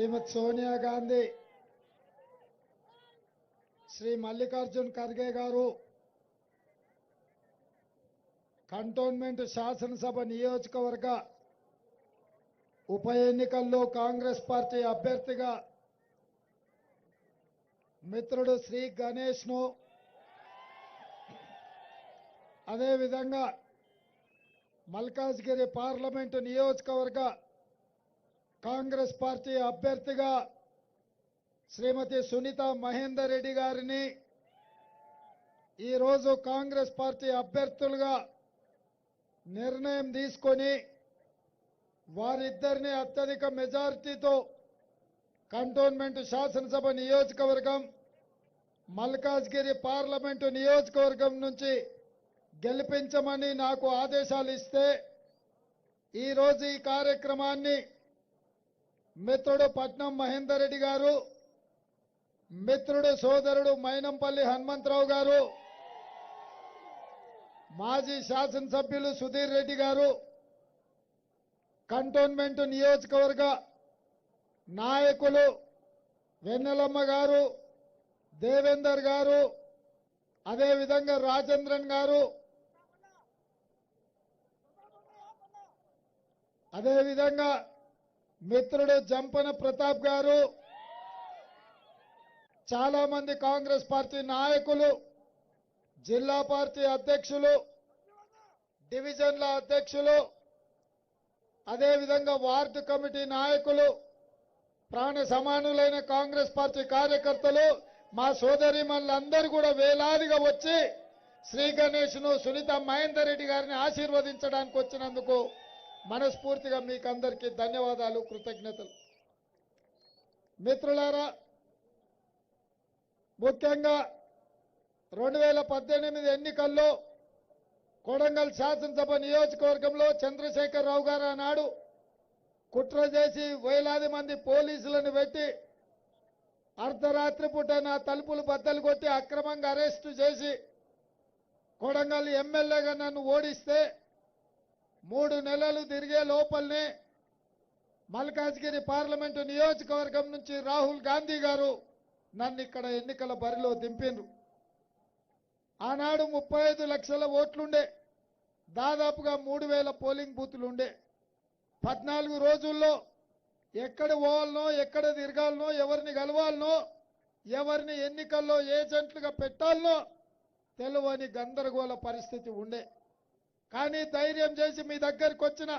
శ్రీమతి సోనియా గాంధీ శ్రీ మల్లికార్జున్ ఖర్గే గారు కంటోన్మెంట్ శాసనసభ నియోజకవర్గ ఉప ఎన్నికల్లో కాంగ్రెస్ పార్టీ అభ్యర్థిగా మిత్రుడు శ్రీ గణేష్ను. అదేవిధంగా మల్కాజ్గిరి పార్లమెంటు నియోజకవర్గ కాంగ్రెస్ పార్టీ అభ్యర్థిగా శ్రీమతి సునీత మహేందర్ రెడ్డి గారిని ఈరోజు కాంగ్రెస్ పార్టీ అభ్యర్థులుగా నిర్ణయం తీసుకొని వారిద్దరిని అత్యధిక మెజారిటీతో కంటోన్మెంట్ శాసనసభ నియోజకవర్గం మల్కాజ్గిరి పార్లమెంటు నియోజకవర్గం నుంచి గెలిపించమని నాకు ఆదేశాలు ఇస్తే ఈరోజు ఈ కార్యక్రమాన్ని మిత్రుడు పట్నం మహేందర్ రెడ్డి గారు మిత్రుడు సోదరుడు మైనంపల్లి హనుమంతరావు గారు మాజీ శాసనసభ్యులు సుధీర్ రెడ్డి గారు కంటోన్మెంట్ నియోజకవర్గ నాయకులు వెన్నెలమ్మ గారు దేవేందర్ గారు అదేవిధంగా రాజేంద్రన్ గారు అదేవిధంగా మిత్రుడు జంపన ప్రతాప్ గారు. చాలా మంది కాంగ్రెస్ పార్టీ నాయకులు జిల్లా పార్టీ అధ్యక్షులు డివిజన్ల అధ్యక్షులు అదేవిధంగా వార్డు కమిటీ నాయకులు ప్రాణ సమానులైన కాంగ్రెస్ పార్టీ కార్యకర్తలు మా సోదరి అందరూ కూడా వేలాదిగా వచ్చి శ్రీ గణేష్ను సునీత మహేందర్ రెడ్డి గారిని ఆశీర్వదించడానికి వచ్చినందుకు మనస్ఫూర్తిగా మీకు అందరికీ ధన్యవాదాలు కృతజ్ఞతలు. మిత్రులారా ముఖ్యంగా రెండు వేల పద్దెనిమిది ఎన్నికల్లో కొడంగల్ శాసనసభ నియోజకవర్గంలో చంద్రశేఖరరావు గారు ఆనాడు కుట్ర చేసి వేలాది మంది పోలీసులను పెట్టి అర్ధరాత్రి పూట నా తలుపులు బద్దలు కొట్టి అక్రమంగా అరెస్టు చేసి కొడంగల్ ఎమ్మెల్యేగా నన్ను ఓడిస్తే మూడు నెలలు తిరిగే లోపలనే మల్కాజ్గిరి పార్లమెంటు నియోజకవర్గం నుంచి రాహుల్ గాంధీ గారు నన్ను ఇక్కడ ఎన్నికల బరిలో దింపిండ్రు. ఆనాడు ముప్పై ఐదు లక్షల ఓట్లుండే. దాదాపుగా మూడు వేల పోలింగ్ బూతులు ఉండే పద్నాలుగు రోజుల్లో ఎక్కడ పోవాలనో ఎక్కడ తిరగాలనో ఎవరిని కలవాలనో ఎవరిని ఎన్నికల్లో ఏజెంట్లుగా పెట్టాలనో తెలియని గందరగోళ పరిస్థితి ఉండే. కానీ ధైర్యం చేసి మీ దగ్గరికి వచ్చిన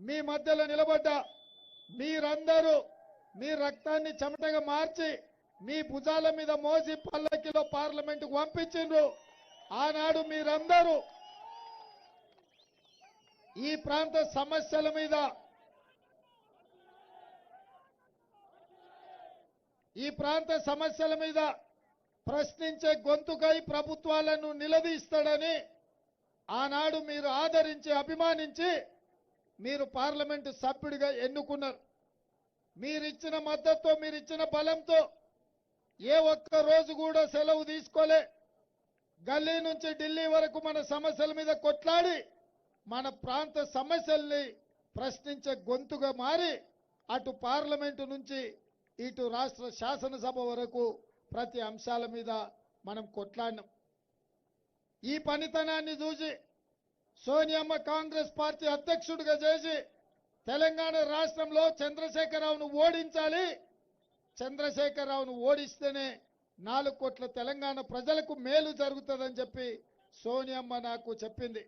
మీ మధ్యలో నిలబడ్డా మీరందరూ మీ రక్తాన్ని చెమటగా మార్చి మీ భుజాల మీద మోసి పల్లకిలో పార్లమెంటుకు పంపించిండ్రు. ఆనాడు మీరందరూ ఈ ప్రాంత సమస్యల మీద ఈ ప్రాంత సమస్యల మీద ప్రశ్నించే గొంతుకై ప్రభుత్వాలను నిలదీస్తాడని ఆనాడు మీరు ఆదరించి అభిమానించి మీరు పార్లమెంటు సభ్యుడిగా ఎన్నుకున్నారు. మీరిచ్చిన మద్దతుతో మీరిచ్చిన బలంతో ఏ ఒక్క రోజు కూడా సెలవు తీసుకోలే. గల్లీ నుంచి ఢిల్లీ వరకు మన సమస్యల మీద కొట్లాడి మన ప్రాంత సమస్యల్ని ప్రశ్నించే గొంతుగా మారి అటు పార్లమెంటు నుంచి ఇటు రాష్ట్ర శాసనసభ వరకు ప్రతి అంశాల మీద మనం కొట్లాడినాం. ఈ పనితనాన్ని చూసి సోనియమ్మ కాంగ్రెస్ పార్టీ అధ్యక్షుడిగా చేసి తెలంగాణ రాష్ట్రంలో చంద్రశేఖరరావును ఓడించాలి. చంద్రశేఖరరావును ఓడిస్తేనే నాలుగు కోట్ల తెలంగాణ ప్రజలకు మేలు జరుగుతుందని చెప్పి సోనియమ్మ నాకు చెప్పింది.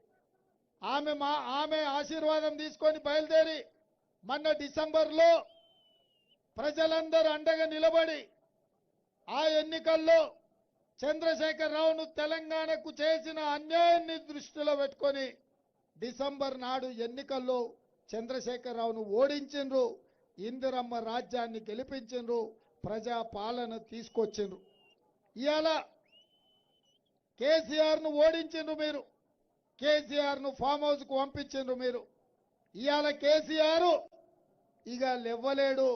ఆమె మా ఆమె ఆశీర్వాదం తీసుకొని బయలుదేరి మొన్న డిసెంబర్లో ప్రజలందరూ అండగా నిలబడి ఆ ఎన్నికల్లో చంద్రశేఖరరావును తెలంగాణకు చేసిన అన్యాయాన్ని దృష్టిలో పెట్టుకొని డిసెంబర్ నాడు ఎన్నికల్లో చంద్రశేఖరరావును ఓడించిండ్రు ఇందిరమ్మ రాజ్యాన్ని గెలిపించిండ్రు ప్రజా పాలన తీసుకొచ్చిండ్రు. ఇవాళ కేసీఆర్ను ఓడించిండ్రు మీరు కేసీఆర్ను ఫామ్ హౌస్కు పంపించిండ్రు మీరు. ఇవాళ కేసీఆర్ ఇక లెవ్వలేడు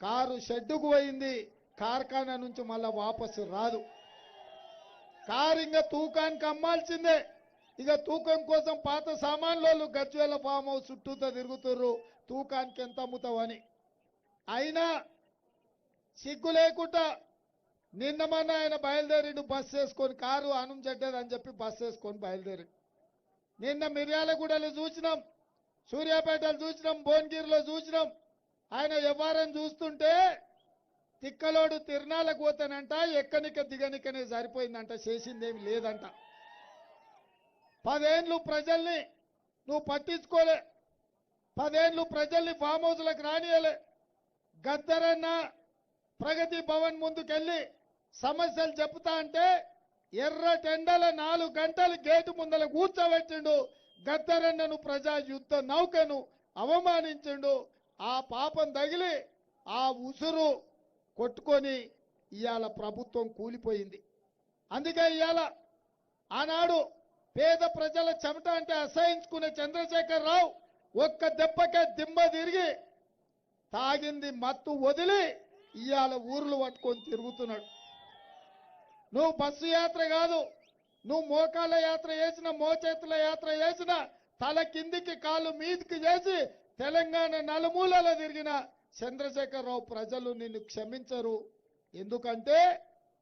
కారు షెడ్డుకు పోయింది కార్ఖానా నుంచి మళ్ళా వాపసు రాదు. కారు ఇంకా తూకానికి అమ్మాల్సిందే. ఇక తూకం కోసం పాత సామాన్లు గజ్వేల ఫామ్ హౌస్ చుట్టూతో తిరుగుతుర్రు. తూకానికి ఎంత అమ్ముతావని. అయినా సిగ్గు లేకుండా నిన్న మొన్న ఆయన బయలుదేరిండు బస్ వేసుకొని కారు అనుం చెడ్డదని చెప్పి బస్ వేసుకొని బయలుదేరి. నిన్న మిర్యాలగూడలో చూసినాం సూర్యాపేటలో చూసినాం భువనగిరిలో చూసినాం. ఆయన వ్యవహారం చూస్తుంటే తిక్కలోడు తిరణాలకు పోతానంట ఎక్కనిక దిగనికనే సరిపోయిందంట చేసిందేమి లేదంట. పదేండ్లు ప్రజల్ని నువ్వు పట్టించుకోలే. పదేండ్లు ప్రజల్ని ఫామ్ హౌస్లకు రానియలే గద్దరన్న ప్రగతి భవన్ ముందుకెళ్ళి సమస్యలు చెప్తా అంటే ఎర్ర టెండల నాలుగు గంటలు గేటు ముందల కూర్చోబెట్టిండు. గద్దరన్నను ప్రజా యుద్ధ నౌకను అవమానించిండు. ఆ పాపం తగిలి ఆ ఉసురు కొట్టుకొని ఇవాళ ప్రభుత్వం కూలిపోయింది. అందుకే ఇవాళ ఆనాడు పేద ప్రజల చెమట అంటే అసహించుకునే చంద్రశేఖర్ రావు ఒక్క దెబ్బకే దిమ్మ తిరిగి తాగింది మత్తు వదిలి ఇవాళ ఊర్లు పట్టుకొని తిరుగుతున్నాడు. నువ్వు బస్సు యాత్ర కాదు నువ్వు మోకాళ్ళ యాత్ర చేసిన మోచేతుల యాత్ర చేసిన తల కిందికి కాలు మీదికి చేసి తెలంగాణ నలుమూలలో తిరిగిన చంద్రశేఖరరావు ప్రజలు నిన్ను క్షమించరు. ఎందుకంటే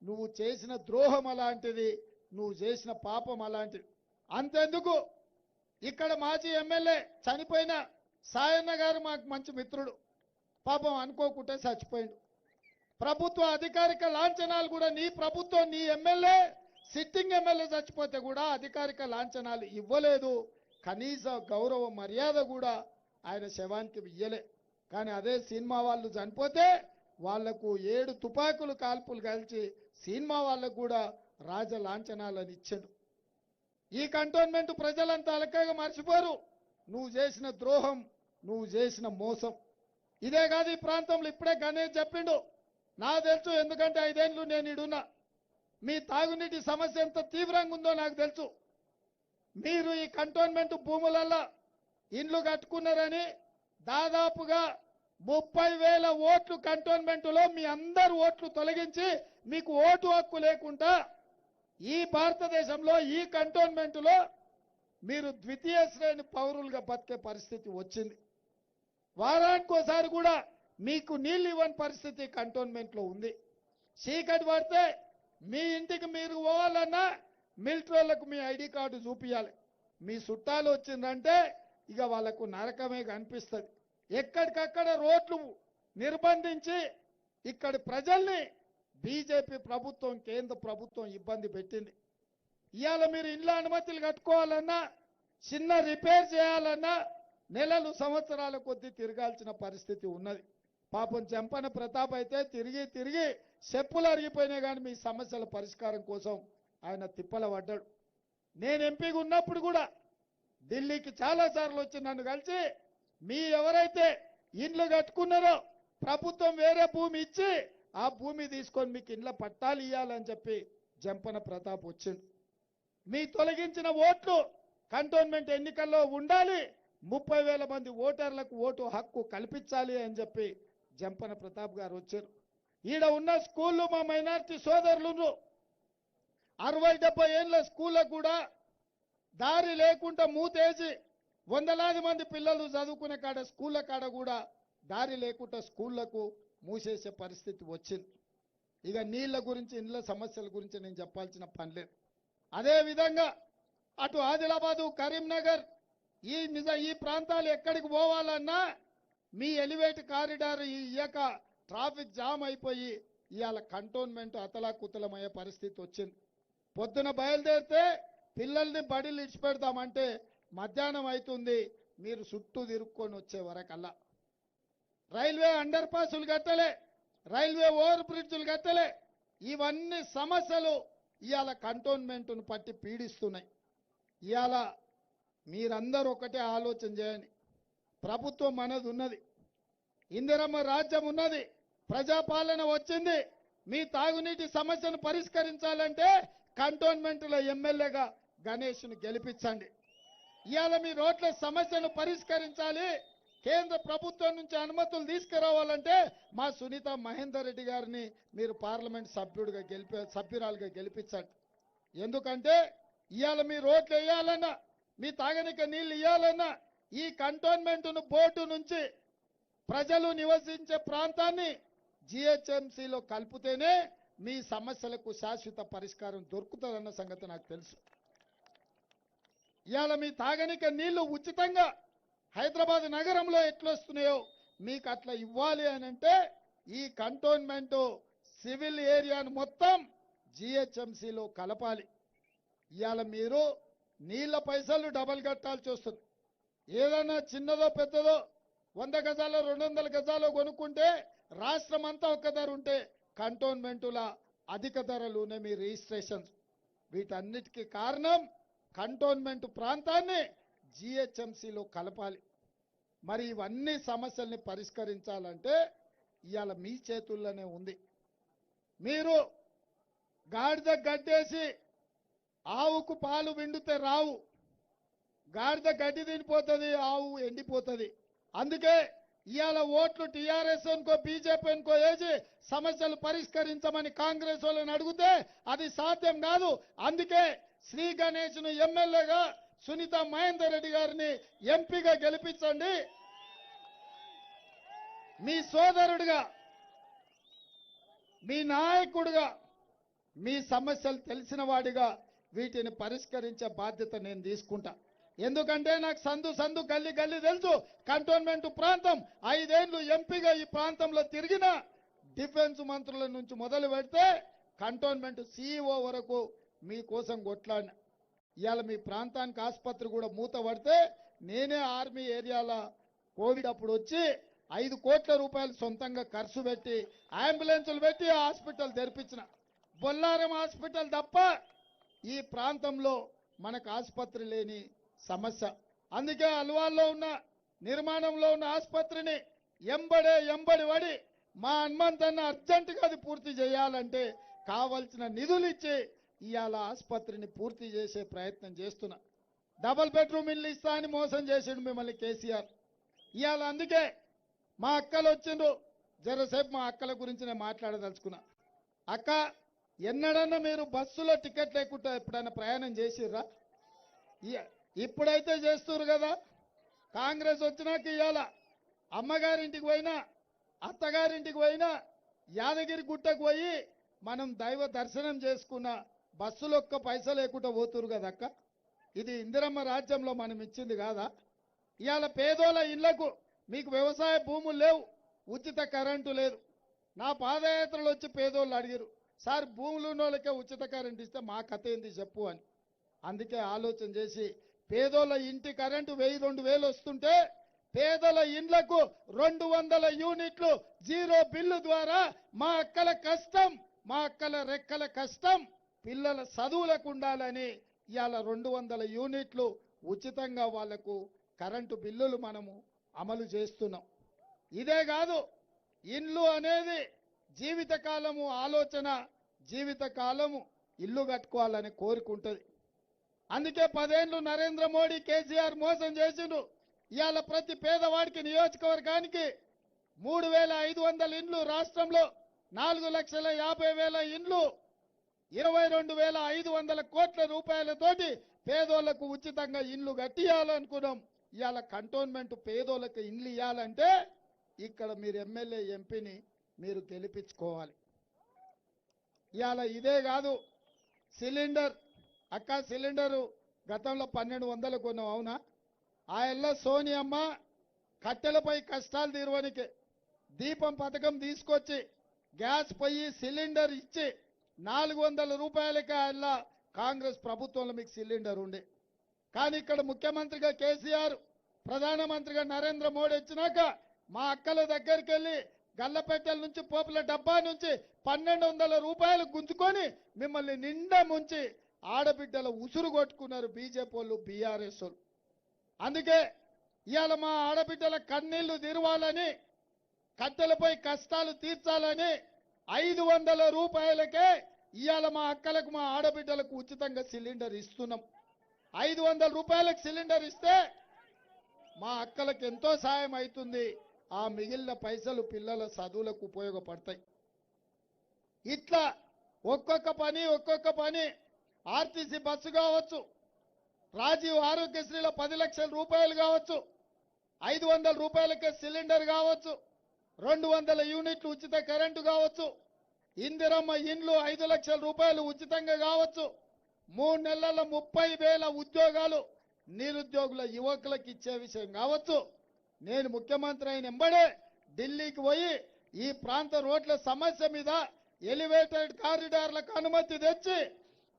నువ్వు చేసిన ద్రోహం అలాంటిది నువ్వు చేసిన పాపం అలాంటిది. అంతెందుకు? ఇక్కడ మాజీ ఎమ్మెల్యే చనిపోయిన సాయన్న గారు మాకు మంచి మిత్రుడు. పాపం అనుకోకుంటే చచ్చిపోయిండు. ప్రభుత్వ అధికారిక లాంఛనాలు కూడా నీ ప్రభుత్వం నీ ఎమ్మెల్యే సిట్టింగ్ ఎమ్మెల్యే చచ్చిపోతే కూడా అధికారిక లాంఛనాలు ఇవ్వలేదు. కనీస గౌరవ మర్యాద కూడా ఆయన శవానికి ఇయ్యలే. కానీ అదే సినిమా వాళ్ళు చనిపోతే వాళ్ళకు ఏడు తుపాకులు కాల్పులు కలిసి సినిమా వాళ్ళకు కూడా రాజ లాంఛనాలను ఇచ్చాడు. ఈ కంటోన్మెంట్ ప్రజలంతా అలకగా మర్చిపోరు. నువ్వు చేసిన ద్రోహం నువ్వు చేసిన మోసం. ఇదే కాదు ఈ ప్రాంతంలో ఇప్పుడే గణేష్ చెప్పిండు నా తెలుసు ఎందుకంటే ఐదేళ్ళు నేను ఇడున్నా. మీ తాగునీటి సమస్య ఎంత తీవ్రంగా ఉందో నాకు తెలుసు. మీరు ఈ కంటోన్మెంట్ భూములల్లో ఇండ్లు కట్టుకున్నారని దాదాపుగా ముప్పై వేల ఓట్లు కంటోన్మెంట్లో మీ అందరు ఓట్లు తొలగించి మీకు ఓటు హక్కు లేకుండా ఈ భారతదేశంలో ఈ కంటోన్మెంటులో మీరు ద్వితీయ శ్రేణి పౌరులుగా బతికే పరిస్థితి వచ్చింది. వారానికోసారి కూడా మీకు నీళ్ళు ఇవ్వని పరిస్థితి కంటోన్మెంట్లో ఉంది. చీకటి పడితే మీ ఇంటికి మీరు పోవాలన్నా మిలిటరీలకు మీ ఐడి కార్డు చూపించాలి మీ చుట్టాలు వచ్చిందంటే ఇక వాళ్ళకు నరకమే కనిపిస్తుంది. ఎక్కడికక్కడ రోడ్లు నిర్బంధించి ఇక్కడి ప్రజల్ని బీజేపీ ప్రభుత్వం కేంద్ర ప్రభుత్వం ఇబ్బంది పెట్టింది. ఇవాళ మీరు ఇండ్ల అనుమతులు కట్టుకోవాలన్నా చిన్న రిపేర్ చేయాలన్నా నెలలు సంవత్సరాల కొద్దీ తిరగాల్సిన పరిస్థితి ఉన్నది. పాపం చెంపన ప్రతాప్ అయితే తిరిగి తిరిగి చెప్పులు అరిగిపోయినాయి కానీ మీ సమస్యల పరిష్కారం కోసం ఆయన తిప్పల పడ్డాడు. నేను ఎంపీగా ఉన్నప్పుడు కూడా ఢిల్లీకి చాలా సార్లు వచ్చి నన్ను కలిసి మీ ఎవరైతే ఇండ్లు కట్టుకున్నారో ప్రభుత్వం వేరే భూమి ఇచ్చి ఆ భూమి తీసుకొని మీకు ఇండ్ల పట్టాలు ఇవ్వాలని చెప్పి జంపన ప్రతాప్ వచ్చింది మీ తొలగించిన ఓట్లు కంటోన్మెంట్ ఎన్నికల్లో ఉండాలి ముప్పై వేల మంది ఓటర్లకు ఓటు హక్కు కల్పించాలి అని చెప్పి జంపన ప్రతాప్ గారు వచ్చారు. ఈడ ఉన్న స్కూళ్ళు మా మైనార్టీ సోదరులు అరవై డెబ్బై ఏళ్ళ స్కూళ్ళకు కూడా దారి లేకుండా మూతేసి వందలాది మంది పిల్లలు చదువుకునే కాడ స్కూళ్ళ కాడ కూడా దారి లేకుండా స్కూళ్ళకు మూసేసే పరిస్థితి వచ్చింది. ఇక నీళ్ళ గురించి ఇండ్ల సమస్యల గురించి నేను చెప్పాల్సిన పని లేదు. అటు ఆదిలాబాదు కరీంనగర్ ఈ నిజ ఈ ప్రాంతాలు ఎక్కడికి పోవాలన్నా మీ ఎలివేట్ కారిడార్ ఇయ్యక ట్రాఫిక్ జామ్ అయిపోయి ఇవాళ కంటోన్మెంట్ అతలాకుతలమయ్యే పరిస్థితి వచ్చింది. పొద్దున బయలుదేరితే పిల్లల్ని బడిలు ఇడిచిపెడతామంటే మధ్యాహ్నం అవుతుంది మీరు చుట్టూ తిరుక్కొని వచ్చే వరకల్లా. రైల్వే అండర్ పాసులు కట్టలే రైల్వే ఓవర్ బ్రిడ్జ్లు కట్టలే. ఇవన్నీ సమస్యలు ఇవాళ కంటోన్మెంట్ను పట్టి పీడిస్తున్నాయి. ఇవాళ మీరందరూ ఒకటే ఆలోచన చేయండి. ప్రభుత్వం మనది ఉన్నది ఇందిరమ్మ రాజ్యం ఉన్నది ప్రజాపాలన వచ్చింది. మీ తాగునీటి సమస్యను పరిష్కరించాలంటే కంటోన్మెంట్లో ఎమ్మెల్యేగా గణేష్ను గెలిపించండి. ఇవాళ మీ రోడ్ల సమస్యను పరిష్కరించాలి. కేంద్ర ప్రభుత్వం నుంచి అనుమతులు తీసుకురావాలంటే మా సునీత మహేందర్ రెడ్డి గారిని మీరు పార్లమెంట్ సభ్యుడిగా గెలిపి సభ్యురాలుగా గెలిపించండి. ఎందుకంటే ఇవాళ మీ రోడ్లు వేయాలన్నా మీ తాగనిక నీళ్ళు ఇవ్వాలన్నా ఈ కంటోన్మెంట్ను బోర్డు నుంచి ప్రజలు నివసించే ప్రాంతాన్ని జిహెచ్ఎంసీలో కలిపితేనే మీ సమస్యలకు శాశ్వత పరిష్కారం దొరుకుతుందన్న సంగతి నాకు తెలుసు. ఇవాళ మీ తాగనిక నీళ్ళు ఉచితంగా హైదరాబాద్ నగరంలో ఎట్లొస్తున్నాయో మీకు అట్లా ఇవ్వాలి అని అంటే ఈ కంటోన్మెంట్ సివిల్ ఏరియాను మొత్తం జిహెచ్ఎంసీలో కలపాలి. ఇవాళ మీరు నీళ్ళ పైసలు డబల్ కట్టాల్సి వస్తుంది. ఏదైనా చిన్నదో పెద్దదో వంద గజాలు రెండు వందల గజాలు కొనుక్కుంటే రాష్ట్రం అంతా ఒక్క ధర ఉంటే కంటోన్మెంటుల అధిక ధరలునే మీ రిజిస్ట్రేషన్స్. వీటన్నిటికీ కారణం కంటోన్మెంట్ ప్రాంతాన్ని జిహెచ్ఎంసీలో కలపాలి. మరి ఇవన్నీ సమస్యల్ని పరిష్కరించాలంటే ఇవాళ మీ చేతుల్లోనే ఉంది. మీరు గాడిద గడ్డేసి ఆవుకు పాలు విండితే రావు. గాడిద గడ్డి తినిపోతుంది ఆవు ఎండిపోతుంది. అందుకే ఇవాళ ఓట్లు టీఆర్ఎస్ అనుకో బీజేపీ అనుకో వేసి సమస్యలు పరిష్కరించమని కాంగ్రెస్ వాళ్ళని అడిగితే అది సాధ్యం కాదు. అందుకే శ్రీ గణేష్ను ఎమ్మెల్యేగా సునీత మహేందర్ రెడ్డి గారిని ఎంపీగా గెలిపించండి. మీ సోదరుడిగా మీ నాయకుడిగా మీ సమస్యలు తెలిసిన వాడిగా వీటిని పరిష్కరించే బాధ్యత నేను తీసుకుంటా. ఎందుకంటే నాకు సందు సందు గల్లి గల్లి తెలుసు కంటోన్మెంట్ ప్రాంతం. ఐదేళ్ళు ఎంపీగా ఈ ప్రాంతంలో తిరిగిన డిఫెన్స్ మంత్రుల నుంచి మొదలు పెడితే కంటోన్మెంట్ సీఈఓ వరకు మీకోసం కొట్లాడిన ఇవాళ మీ ప్రాంతానికి ఆసుపత్రి కూడా మూత పడితే నేనే ఆర్మీ ఏరియాల కోవిడ్ అప్పుడు వచ్చి ఐదు కోట్ల రూపాయలు సొంతంగా ఖర్చు పెట్టి అంబులెన్సులు పెట్టి హాస్పిటల్ తెరిపించిన. బొల్లారం హాస్పిటల్ తప్ప ఈ ప్రాంతంలో మనకు ఆసుపత్రి లేని సమస్య. అందుకే అల్వాల్లో ఉన్న నిర్మాణంలో ఉన్న ఆసుపత్రిని ఎంబడే ఎంబడి పడి మా హనుమంతన్న అర్జెంటుగా అది పూర్తి చేయాలంటే కావలసిన నిధులు ఇచ్చి ఇవాళ ఆసుపత్రిని పూర్తి చేసే ప్రయత్నం చేస్తున్నా. డబల్ బెడ్రూమ్ ఇల్లు ఇస్తా అని మోసం చేసిండు మిమ్మల్ని కేసీఆర్. ఇవాళ అందుకే మా అక్కలు వచ్చిండ్రు. జరసేపు మా అక్కల గురించి నేను మాట్లాడదలుచుకున్నా. అక్క ఎన్నడన్నా మీరు బస్సులో టికెట్ లేకుండా ఎప్పుడైనా ప్రయాణం చేసిర్రా? ఇప్పుడైతే చేస్తురు కదా. కాంగ్రెస్ వచ్చినాక ఇవాళ అమ్మగారింటికి పోయినా అత్తగారింటికి పోయినా యాదగిరి గుట్టకు పోయి మనం దైవ దర్శనం చేసుకున్న బస్సులు ఒక్క పైస లేకుండా పోతురు కదా అక్క? ఇది ఇందిరమ్మ రాజ్యంలో మనం ఇచ్చింది కాదా? ఇవాళ పేదోళ్ళ ఇళ్ళకు మీకు వ్యవసాయ భూములు లేవు ఉచిత కరెంటు లేదు. నా పాదయాత్రలు వచ్చి పేదోళ్ళు అడిగారు సార్ భూములు ఉన్నోళ్ళకే ఉచిత కరెంటు ఇస్తే మా కథ ఏంది చెప్పు అని. అందుకే ఆలోచన చేసి పేదోళ్ళ ఇంటి కరెంటు వెయ్యి రెండు వేలు వస్తుంటే పేదల ఇండ్లకు రెండు వందల యూనిట్లు జీరో బిల్లు ద్వారా మా అక్కల కష్టం మా అక్కల రెక్కల కష్టం పిల్లల చదువులకు ఉండాలని ఇవాళ రెండు వందల యూనిట్లు ఉచితంగా వాళ్ళకు కరెంటు బిల్లులు మనము అమలు చేస్తున్నాం. ఇదే కాదు ఇల్లు అనేది జీవితకాలము ఆలోచన జీవితకాలము ఇల్లు కట్టుకోవాలని కోరుకుంటుంది. అందుకే పదేళ్ళు నరేంద్ర మోడీ కేసీఆర్ మోసం చేసిండు. ఇవాళ ప్రతి పేదవాడికి నియోజకవర్గానికి మూడు వేల ఐదు వందల ఇండ్లు రాష్ట్రంలో నాలుగు లక్షల యాభై వేల ఇండ్లు ఇరవై రెండు వేల ఐదు వందల కోట్ల రూపాయలతోటి పేదోళ్ళకు ఉచితంగా ఇండ్లు కట్టియాలనుకున్నాం. ఇవాళ కంటోన్మెంట్ పేదోళ్ళకి ఇండ్లు ఇవ్వాలంటే ఇక్కడ మీరు ఎమ్మెల్యే ఎంపీని మీరు గెలిపించుకోవాలి. ఇవాళ ఇదే కాదు సిలిండర్ అక్క సిలిండరు గతంలో పన్నెండు వందలు కొన్నాం అవునా? ఆ ఎల్ల సోనియమ్మ కట్టెలపై కష్టాలు తీరువనికి దీపం పథకం తీసుకొచ్చి గ్యాస్ పొయ్యి సిలిండర్ ఇచ్చి నాలుగు వందల రూపాయలకి ఆయన కాంగ్రెస్ ప్రభుత్వంలో మీకు సిలిండర్ ఉండే. కానీ ఇక్కడ ముఖ్యమంత్రిగా కేసీఆర్ ప్రధానమంత్రిగా నరేంద్ర మోడీ వచ్చినాక మా అక్కల దగ్గరికి వెళ్ళి గల్లపెట్టెల నుంచి పోపుల డబ్బా నుంచి పన్నెండు వందల రూపాయలు గుంజుకొని మిమ్మల్ని నిండా ముంచి ఆడబిడ్డల ఉసురు కొట్టుకున్నారు బీజేపీ వాళ్ళు బీఆర్ఎస్ అందుకే ఇవాళ మా ఆడబిడ్డల కన్నీళ్ళు తీరవాలని కట్టెలపై కష్టాలు తీర్చాలని ఐదు వందల రూపాయలకే ఇవాళ మా అక్కలకు మా ఆడబిడ్డలకు ఉచితంగా సిలిండర్ ఇస్తున్నాం. ఐదు వందల రూపాయలకు సిలిండర్ ఇస్తే మా అక్కలకు ఎంతో సాయం అవుతుంది ఆ మిగిలిన పైసలు పిల్లల చదువులకు ఉపయోగపడతాయి. ఇట్లా ఒక్కొక్క పని ఒక్కొక్క పని ఆర్టీసీ బస్సు కావచ్చు రాజీవ్ ఆరోగ్యశ్రీలో పది లక్షల రూపాయలు కావచ్చు ఐదు వందల రూపాయలకే సిలిండర్ కావచ్చు రెండు వందల యూనిట్లు ఉచిత కరెంటు కావచ్చు. ఇందిరమ్మ ఇండ్లు ఐదు లక్షల రూపాయలు ఉచితంగా కావచ్చు. మూడు నెలల ముప్పై వేల ఉద్యోగాలు నిరుద్యోగుల యువకులకు ఇచ్చే విషయం కావచ్చు. నేను ముఖ్యమంత్రి అయిన ఎంబడే ఢిల్లీకి పోయి ఈ ప్రాంత రోడ్ల సమస్య మీద ఎలివేటెడ్ కారిడార్లకు అనుమతి తెచ్చి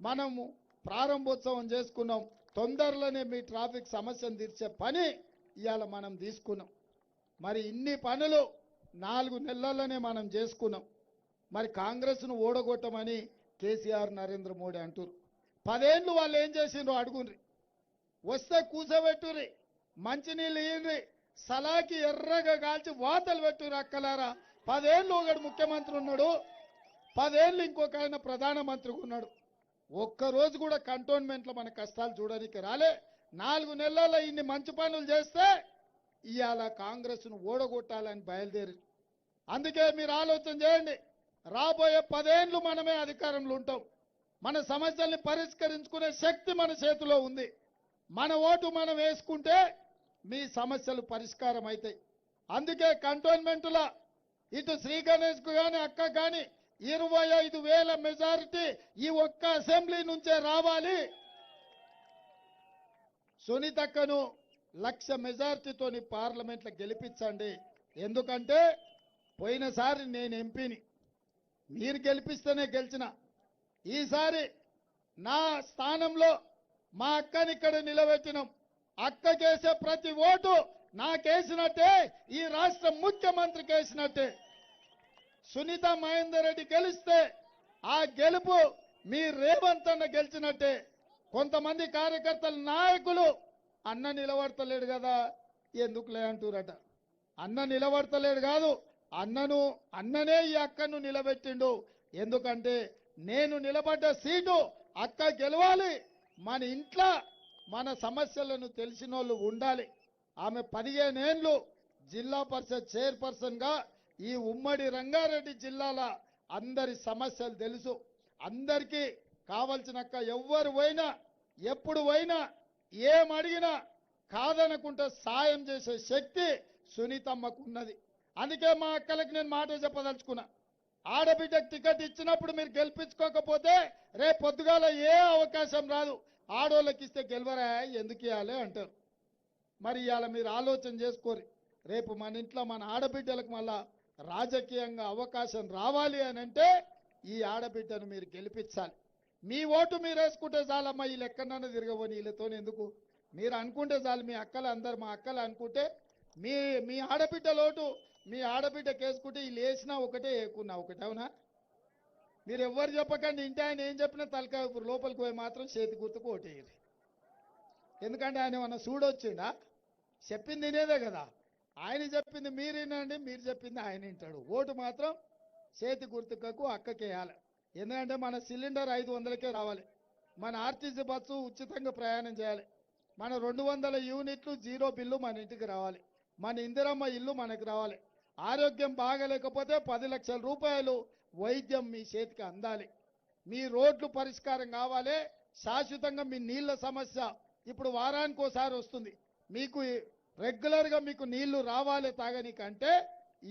మనము ప్రారంభోత్సవం చేసుకున్నాం. తొందరలోనే మీ ట్రాఫిక్ సమస్యను తీర్చే పని ఇవాళ మనం తీసుకున్నాం. మరి ఇన్ని పనులు నాలుగు నెలల్లోనే మనం చేసుకున్నాం. మరి కాంగ్రెస్ను ఓడగొట్టమని కేసీఆర్ నరేంద్ర మోడీ అంటారు పదేళ్ళు వాళ్ళు ఏం చేసిండ్రు అడుగుండ్రి. వస్తే కూసబెట్టుర్రి మంచినీళ్ళు ఇయ్యండ్రి సలాకి ఎర్రగా కాల్చి వాతలు పెట్టుర్రి అక్కలారా. పదేళ్ళు ఒకడు ముఖ్యమంత్రి ఉన్నాడు పదేళ్ళు ఇంకొక ఆయన ప్రధానమంత్రిగా ఉన్నాడు. ఒక్కరోజు కూడా కంటోన్మెంట్లో మన కష్టాలు చూడడానికి రాలే. నాలుగు నెలల్లో ఇన్ని మంచి పనులు చేస్తే ఇవాళ కాంగ్రెస్ను ఓడగొట్టాలని బయలుదేరి అందుకే మీరు ఆలోచన చేయండి. రాబోయే పదేళ్ళు మనమే అధికారంలో ఉంటాం. మన సమస్యల్ని పరిష్కరించుకునే శక్తి మన చేతిలో ఉంది. మన ఓటు మనం వేసుకుంటే మీ సమస్యలు పరిష్కారం అవుతాయి అందుకే కంటోన్మెంటుల ఇటు శ్రీ గణేష్కు కానీ అక్క కానీ ఇరవై ఐదు వేల మెజారిటీ ఈ ఒక్క అసెంబ్లీ నుంచే రావాలి. సునీతక్కను లక్ష మెజారిటీతోని పార్లమెంట్లో గెలిపించండి. ఎందుకంటే పోయినసారి నేను ఎంపీని. మీరు గెలిపిస్తేనే గెలిచిన. ఈసారి నా స్థానంలో మా అక్కని ఇక్కడ నిలబెట్టినాం. అక్కకేసే ప్రతి ఓటు నాకేసినట్టే ఈ రాష్ట్ర ముఖ్యమంత్రికి వేసినట్టే సునీత మహేందర్ రెడ్డి గెలిస్తే ఆ గెలుపు మీ రేవంత్ అన్న గెలిచినట్టే. కొంతమంది కార్యకర్తలు నాయకులు అన్న నిలబడతలేడు కదా. ఎందుకులే అంటారట అన్న నిలబడతలేడు కాదు అన్నను అన్ననే ఈ అక్కను నిలబెట్టిండు. ఎందుకంటే నేను నిలబడ్డ సీటు అక్క గెలవాలి. మన ఇంట్లో మన సమస్యలను తెలిసిన వాళ్ళు ఉండాలి. ఆమె పదిహేనేండ్లు జిల్లా పరిషత్ చైర్పర్సన్గా ఈ ఉమ్మడి రంగారెడ్డి జిల్లాల అందరి సమస్యలు తెలుసు. అందరికీ కావలసినక్క ఎవ్వరు పోయినా ఎప్పుడు పోయినా ఏం అడిగినా సాయం చేసే శక్తి సునీతమ్మకు ఉన్నది. అందుకే మా అక్కలకి నేను మాట చెప్పదలుచుకున్నా. ఆడబిడ్డకు టికెట్ ఇచ్చినప్పుడు మీరు గెలిపించుకోకపోతే రేపు పొద్దుగాల ఏ అవకాశం రాదు. ఆడోళ్ళకి ఇస్తే గెలవరా? ఎందుకు ఇవ్వాలి అంటారు. మరి ఇవాళ మీరు ఆలోచన చేసుకోరు. రేపు మన ఇంట్లో మన ఆడబిడ్డలకు మళ్ళా రాజకీయంగా అవకాశం రావాలి అని అంటే ఈ ఆడబిడ్డను మీరు గెలిపించాలి. మీ ఓటు మీరు వేసుకుంటే చాలమ్మా వీళ్ళు ఎక్కడన్నా తిరగబోని వీళ్ళతో ఎందుకు? మీరు అనుకుంటే చాలు మీ అక్కలు అందరు మా అక్కలు అనుకుంటే మీ మీ ఆడబిడ్డ లోటు మీ ఆడబిడ్డ కేసుకుంటే వీళ్ళు వేసినా ఒకటే వేయకున్నా ఒకటి అవునా? మీరు ఎవ్వరు చెప్పకండి ఇంటి ఆయన ఏం చెప్పినా తలకాయ లోపలికి పోయి మాత్రం చేతి గుర్తుకు ఓటేయరు. ఎందుకంటే ఆయన ఏమన్నా చూడొచ్చిండా చెప్పింది వినేదే కదా. ఆయన చెప్పింది మీరు వినండి మీరు చెప్పింది ఆయన వింటాడు. ఓటు మాత్రం చేతి గుర్తుకకు అక్కకేయాలి. ఎందుకంటే మన సిలిండర్ ఐదు వందలకే రావాలి. మన ఆర్టీసీ బస్సు ఉచితంగా ప్రయాణం చేయాలి. మన రెండు వందల యూనిట్లు జీరో బిల్లు మన ఇంటికి రావాలి. మన ఇందిరమ్మ ఇల్లు మనకు రావాలి. ఆరోగ్యం బాగలేకపోతే పది లక్షల రూపాయలు వైద్యం మీ చేతికి అందాలి. మీ రోడ్లు పరిష్కారం కావాలి శాశ్వతంగా మీ నీళ్ళ సమస్య ఇప్పుడు వారానికి ఒకసారి వస్తుంది. మీకు రెగ్యులర్గా మీకు నీళ్ళు రావాలి తాగనికంటే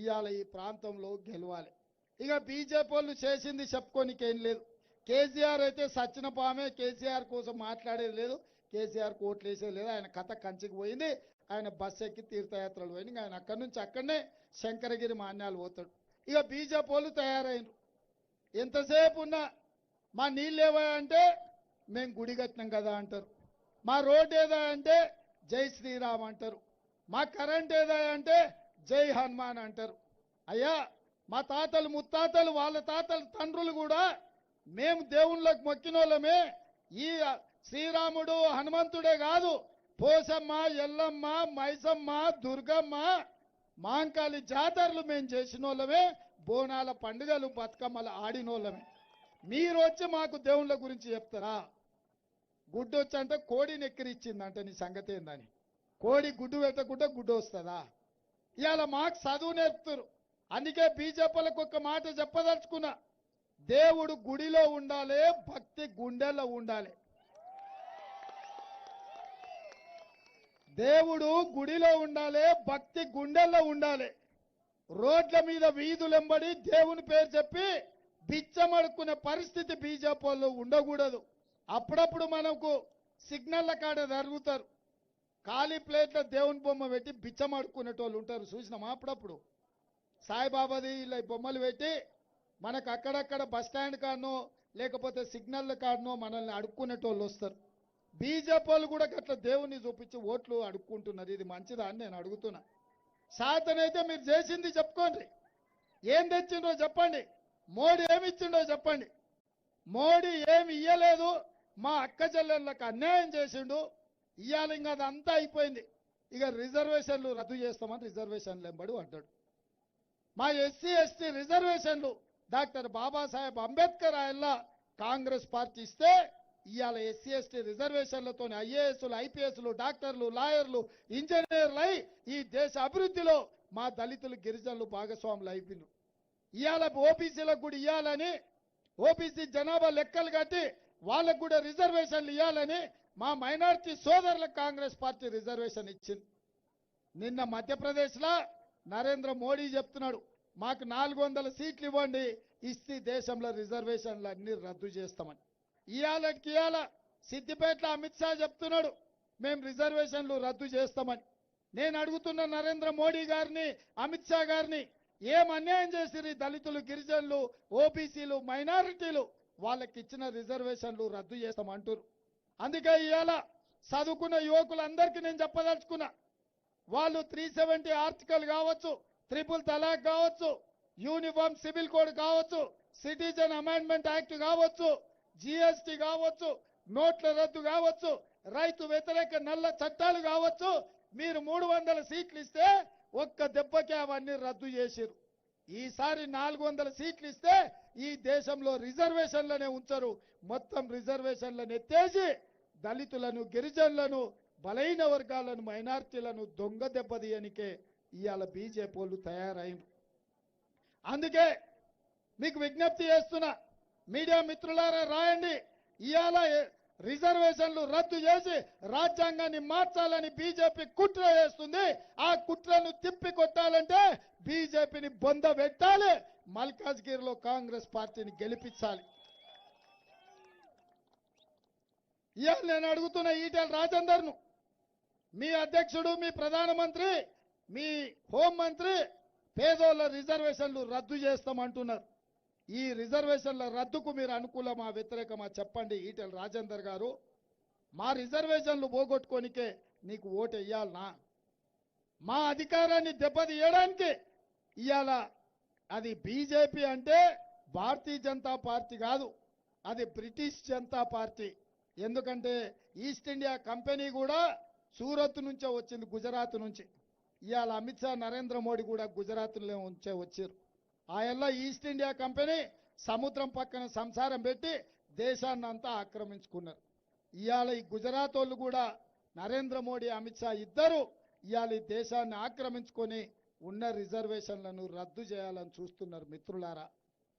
ఇవాళ ఈ ప్రాంతంలో గెలవాలి. ఇక బీజేపీ వాళ్ళు చేసింది చెప్పుకోనికేం లేదు. కేసీఆర్ అయితే సచ్చిన పామే కేసీఆర్ కోసం మాట్లాడేది లేదు. కేసీఆర్ కోట్లు వేసేది లేదు. ఆయన కథ కంచికి పోయింది. ఆయన బస్ ఎక్కి తీర్థయాత్రలు పోయిన ఆయన అక్కడి నుంచి అక్కడనే శంకరగిరి మాన్యాలు పోతాడు. ఇక బీజేపీ వాళ్ళు తయారైనరు ఎంతసేపు ఉన్నా మా నీళ్ళు ఏవా అంటే మేము గుడి కట్టినాం కదా అంటారు. మా రోడ్ ఏదా అంటే జై శ్రీరామ్ అంటారు. మా కరెంట్ ఏదా అంటే జై హనుమాన్ అంటారు. అయ్యా మా తాతలు ముత్తాతలు వాళ్ళ తాతలు తండ్రులు కూడా మేము దేవుళ్ళకు మొక్కినోళ్ళమే ఈ శ్రీరాముడు హనుమంతుడే కాదు పోసమ్మ ఎల్లమ్మ మైసమ్మ దుర్గమ్మ మాంకాళి జాతరలు మేము చేసిన వాళ్ళమే బోనాల పండుగలు బతుకమ్మలు ఆడినోళ్ళమే. మీరు వచ్చి మాకు దేవుళ్ళ గురించి చెప్తారా? గుడ్డు వచ్చంటే కోడి కోడిని నీ సంగతి ఏందని కోడి గుడ్డు పెట్టకుంటే గుడ్డు వస్తుందా? ఇవాళ మాకు చదువు నేర్పుతారు. అందుకే బీజేపీలకు ఒక మాట చెప్పదలుచుకున్నా. దేవుడు గుడిలో ఉండాలి భక్తి గుండెల్లో ఉండాలి. దేవుడు గుడిలో ఉండాలి భక్తి గుండెల్లో ఉండాలి. రోడ్ల మీద వీధులెంబడి దేవుని పేరు చెప్పి బిచ్చమడుకునే పరిస్థితి బీజేపీలో ఉండకూడదు. అప్పుడప్పుడు మనకు సిగ్నల్ల కాడ జరుగుతారు ఖాళీ ప్లేట్ల దేవుని బొమ్మ పెట్టి బిచ్చమడుకునేటోళ్ళు ఉంటారు. చూసినామా అప్పుడప్పుడు? సాయిబాబాది ఇలా బొమ్మలు పెట్టి మనకు అక్కడక్కడ బస్ స్టాండ్ కాడనో లేకపోతే సిగ్నల్ కాడనో మనల్ని అడుక్కునేటోళ్ళు వస్తారు. బీజేపీ వాళ్ళు కూడా గట్ల దేవుణ్ణి చూపించి ఓట్లు అడుక్కుంటున్నారు. ఇది మంచిదా అని నేను అడుగుతున్నా. శాతనైతే మీరు చేసింది చెప్పుకోండి. ఏం తెచ్చిండో చెప్పండి. మోడీ ఏమి ఇచ్చిండో చెప్పండి. మోడీ ఏమి ఇయ్యలేదు. మా అక్క చెల్లెళ్ళకి అన్యాయం చేసిండు. ఇయ్యాలి ఇంకా అదంతా అయిపోయింది. ఇక రిజర్వేషన్లు రద్దు చేస్తామని రిజర్వేషన్లు ఎంబడి అంటాడు మా ఎస్సీ ఎస్టీ రిజర్వేషన్లు డాక్టర్ బాబాసాహెబ్ అంబేద్కర్ ఆయల్లా కాంగ్రెస్ పార్టీ ఇస్తే ఇవాళ ఎస్సీ ఎస్టీ రిజర్వేషన్లతో ఐఏఎస్లు ఐపీఎస్లు డాక్టర్లు లాయర్లు ఇంజనీర్లు అయి ఈ దేశ అభివృద్ధిలో మా దళితులు గిరిజనులు భాగస్వాములు అయిపోయినారు ఇవాళ ఓబీసీలకు కూడా ఇవ్వాలని ఓబీసీ జనాభా లెక్కలు కట్టి వాళ్ళకు కూడా రిజర్వేషన్లు ఇవ్వాలని మా మైనార్టీ సోదరులకు కాంగ్రెస్ పార్టీ రిజర్వేషన్ ఇచ్చింది. నిన్న మధ్యప్రదేశ్లో నరేంద్ర మోడీ చెప్తున్నాడు మాకు నాలుగు వందల సీట్లు ఇవ్వండి ఇస్తే దేశంలో రిజర్వేషన్లు అన్ని రద్దు చేస్తామని. ఇవాళకి ఇవాళ సిద్దిపేటలో అమిత్ షా చెప్తున్నాడు మేము రిజర్వేషన్లు రద్దు చేస్తామని. నేను అడుగుతున్న నరేంద్ర మోడీ గారిని అమిత్ షా గారిని ఏం అన్యాయం చేసిరి దళితులు గిరిజనులు ఓబీసీలు మైనారిటీలు? వాళ్ళకి ఇచ్చిన రిజర్వేషన్లు రద్దు చేస్తామంటారు అందుకే ఇవాళ చదువుకున్న యువకులందరికీ నేను చెప్పదలుచుకున్నా వాళ్ళు త్రీ సెవెంటీ ఆర్టికల్ కావచ్చు త్రిపుల్ తలాక్ కావచ్చు యూనిఫామ్ సివిల్ కోడ్ కావచ్చు సిటిజన్ అమెండ్మెంట్ యాక్ట్ కావచ్చు జిఎస్టీ కావచ్చు నోట్ల రద్దు కావచ్చు రైతు వ్యతిరేక నల్ల చట్టాలు కావచ్చు మీరు మూడు వందల సీట్లు ఇస్తే ఒక్క దెబ్బకే అవన్నీ రద్దు చేసిరు ఈసారి నాలుగు వందల సీట్లు ఇస్తే ఈ దేశంలో రిజర్వేషన్లనే ఉంచరు. మొత్తం రిజర్వేషన్లను ఎత్తేసి దళితులను గిరిజనులను బలైన వర్గాలను మైనార్టీలను దొంగ దెబ్బతీయనికే ఇవాళ బీజేపీ వాళ్ళు తయారైంది అందుకే మీకు విజ్ఞప్తి చేస్తున్నా మీడియా మిత్రులారా రాయండి. ఇవాళ రిజర్వేషన్లు రద్దు చేసి రాజ్యాంగాన్ని మార్చాలని బీజేపీ కుట్ర చేస్తుంది. ఆ కుట్రను తిప్పి కొట్టాలంటే బీజేపీని బొంద పెట్టాలి. మల్కాజ్గిరిలో కాంగ్రెస్ పార్టీని గెలిపించాలి. ఇవాళ నేను అడుగుతున్న ఈటెల రాజేందర్ను మీ అధ్యక్షుడు మీ ప్రధానమంత్రి మీ హోంమంత్రి పేదోళ్ళ రిజర్వేషన్లు రద్దు చేస్తామంటున్నారు. ఈ రిజర్వేషన్ల రద్దుకు మీరు అనుకూలమా వ్యతిరేకమా చెప్పండి ఈటెల రాజేందర్ గారు. మా రిజర్వేషన్లు పోగొట్టుకోనికే నీకు ఓటు వేయాలనా మా అధికారాన్ని దెబ్బతీయడానికి ఇవాళ అది బీజేపీ అంటే భారతీయ జనతా పార్టీ కాదు అది బ్రిటిష్ జనతా పార్టీ. ఎందుకంటే ఈస్ట్ ఇండియా కంపెనీ కూడా సూరత్ నుంచే వచ్చింది గుజరాత్ నుంచి. ఇవాళ అమిత్ షా నరేంద్ర మోడీ కూడా గుజరాత్లో ఉంచే వచ్చారు. ఆయన ఈస్ట్ ఇండియా కంపెనీ సముద్రం పక్కన సంసారం పెట్టి దేశాన్ని అంతా ఆక్రమించుకున్నారు. ఇవాళ ఈ గుజరాత్ వాళ్ళు కూడా నరేంద్ర మోడీ అమిత్ షా ఇద్దరు ఇవాళ ఈ దేశాన్ని ఆక్రమించుకొని ఉన్న రిజర్వేషన్లను రద్దు చేయాలని చూస్తున్నారు మిత్రులారా.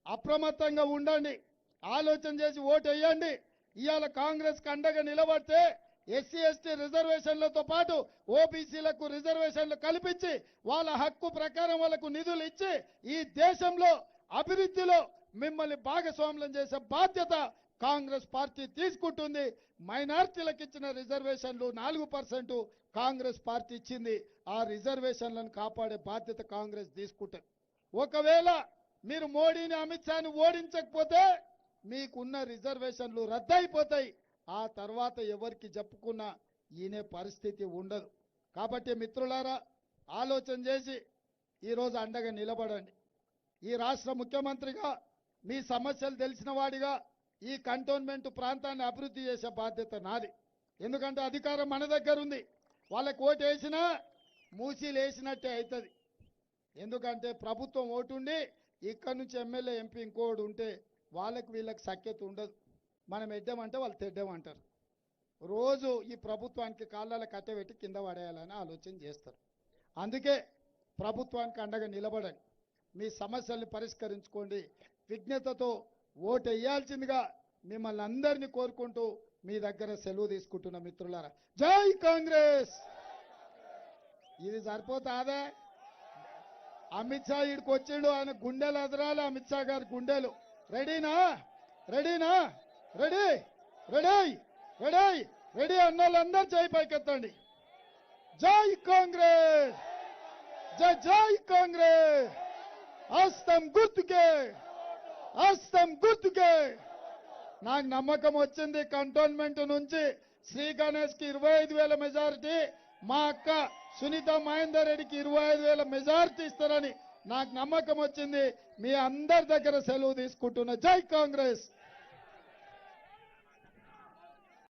అప్రమత్తంగా ఉండండి ఆలోచన చేసి ఓటు వేయండి. ఇవాళ కాంగ్రెస్కి అండగా నిలబడితే ఎస్సీ ఎస్టీ రిజర్వేషన్లతో పాటు ఓబీసీలకు రిజర్వేషన్లు కల్పించి వాళ్ళ హక్కు ప్రకారం వాళ్ళకు నిధులు ఇచ్చి ఈ దేశంలో అభివృద్ధిలో మిమ్మల్ని భాగస్వాములం చేసే బాధ్యత కాంగ్రెస్ పార్టీ తీసుకుంటుంది. మైనార్టీలకు ఇచ్చిన రిజర్వేషన్లు నాలుగు పర్సెంట్ కాంగ్రెస్ పార్టీ ఇచ్చింది. ఆ రిజర్వేషన్లను కాపాడే బాధ్యత కాంగ్రెస్ తీసుకుంటుంది. ఒకవేళ మీరు మోడీని అమిత్ షాని ఓడించకపోతే మీకున్న రిజర్వేషన్లు రద్దయిపోతాయి ఆ తర్వాత ఎవరికి చెప్పుకున్నా ఈయనే పరిస్థితి ఉండదు. కాబట్టి మిత్రులారా ఆలోచన చేసి ఈరోజు అండగా నిలబడండి. ఈ రాష్ట్ర ముఖ్యమంత్రిగా మీ సమస్యలు తెలిసిన వాడిగా ఈ కంటోన్మెంట్ ప్రాంతాన్ని అభివృద్ధి చేసే బాధ్యత నాది. ఎందుకంటే అధికారం మన దగ్గర ఉంది. వాళ్ళకి ఓటు వేసినా మూసీలు వేసినట్టే అవుతుంది. ఎందుకంటే ప్రభుత్వం ఓటుండి ఇక్కడ నుంచి ఎమ్మెల్యే ఎంపీ ఇంకోడు ఉంటే వాళ్ళకి వీళ్ళకి సఖ్యత ఉండదు. మనం ఎద్దామంటే వాళ్ళు తెద్దామంటారు రోజు ఈ ప్రభుత్వానికి కాళ్ళ కట్టబెట్టి కింద పడేయాలని ఆలోచన చేస్తారు. అందుకే ప్రభుత్వానికి అండగా నిలబడండి. మీ సమస్యల్ని పరిష్కరించుకోండి. విజ్ఞతతో ఓటు వేయాల్సిందిగా మిమ్మల్ని అందరినీ కోరుకుంటూ మీ దగ్గర సెలవు తీసుకుంటున్న మిత్రులారా. జై కాంగ్రెస్! ఇది సరిపోతాదే? అమిత్ షా ఇక్కడికి వచ్చిండు ఆయన గుండెలు ఎదరాలి అమిత్ షా గారి గుండెలు. రెడీనా? రెడీనా? రెడీ రెడీ రెడీ రెడీ అన్న వాళ్ళందరూ జై పైకెత్తండి. జై కాంగ్రెస్ జై జై కాంగ్రెస్. హస్తం గుర్తుకే హస్తం గుర్తుకే. నాకు నమ్మకం వచ్చింది కంటోన్మెంట్ నుంచి. శ్రీ గణేష్కి ఇరవై ఐదు వేల మెజారిటీ మా అక్క సునీత మహేందర్ రెడ్డికి ఇరవై ఐదు వేల మెజారిటీ ఇస్తారని నాకు నమ్మకం వచ్చింది. మీ అందరి దగ్గర సెలవు తీసుకుంటున్న జై కాంగ్రెస్.